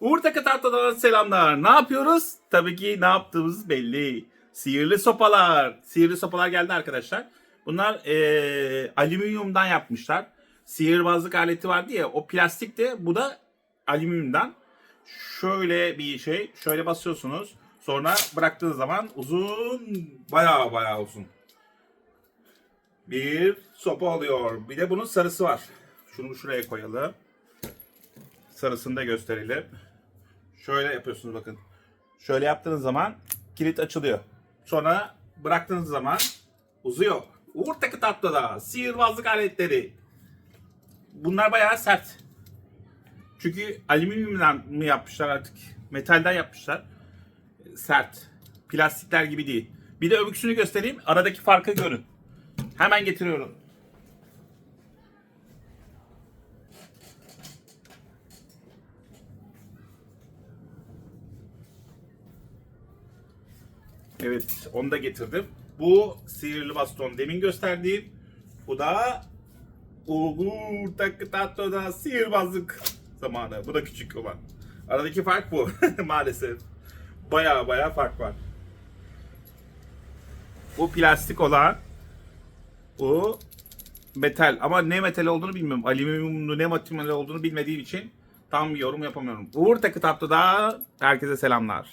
Uğur Takı Tatlı'dan selamlar. Ne yapıyoruz? Tabii ki ne yaptığımız belli. Sihirli sopalar. Sihirli sopalar geldi arkadaşlar. Bunlar eee alüminyumdan yapmışlar. Sihirbazlık aleti vardı ya o plastikti. Bu da alüminyumdan. Şöyle bir şey. Şöyle basıyorsunuz. Sonra bıraktığınız zaman uzun bayağı bayağı uzun. Bir sopa oluyor. Bir de bunun sarısı var. Şunu şuraya koyalım. Sarısını da. Şöyle yapıyorsunuz bakın. Şöyle yaptığınız zaman kilit açılıyor. Sonra bıraktığınız zaman uzuyor. Uğur tatlı da sihirbazlık aletleri. Bunlar bayağı sert. Çünkü alüminyumdan mı yapmışlar artık? Metalden yapmışlar. Sert. Plastikler gibi değil. Bir de öbüksünü göstereyim. Aradaki farkı görün. Hemen getiriyorum. Evet, onu da getirdim. Bu sihirli baston demin gösterdiğim. Bu da Uğur Takı sihirbazlık zamanı. Bu da küçük olan. Aradaki fark bu maalesef. Baya baya fark var. Bu plastik olan. Bu metal. Ama ne metal olduğunu bilmiyorum. Alüminyumlu ne metal olduğunu bilmediğim için tam bir yorum yapamıyorum. Uğur Takı herkese selamlar.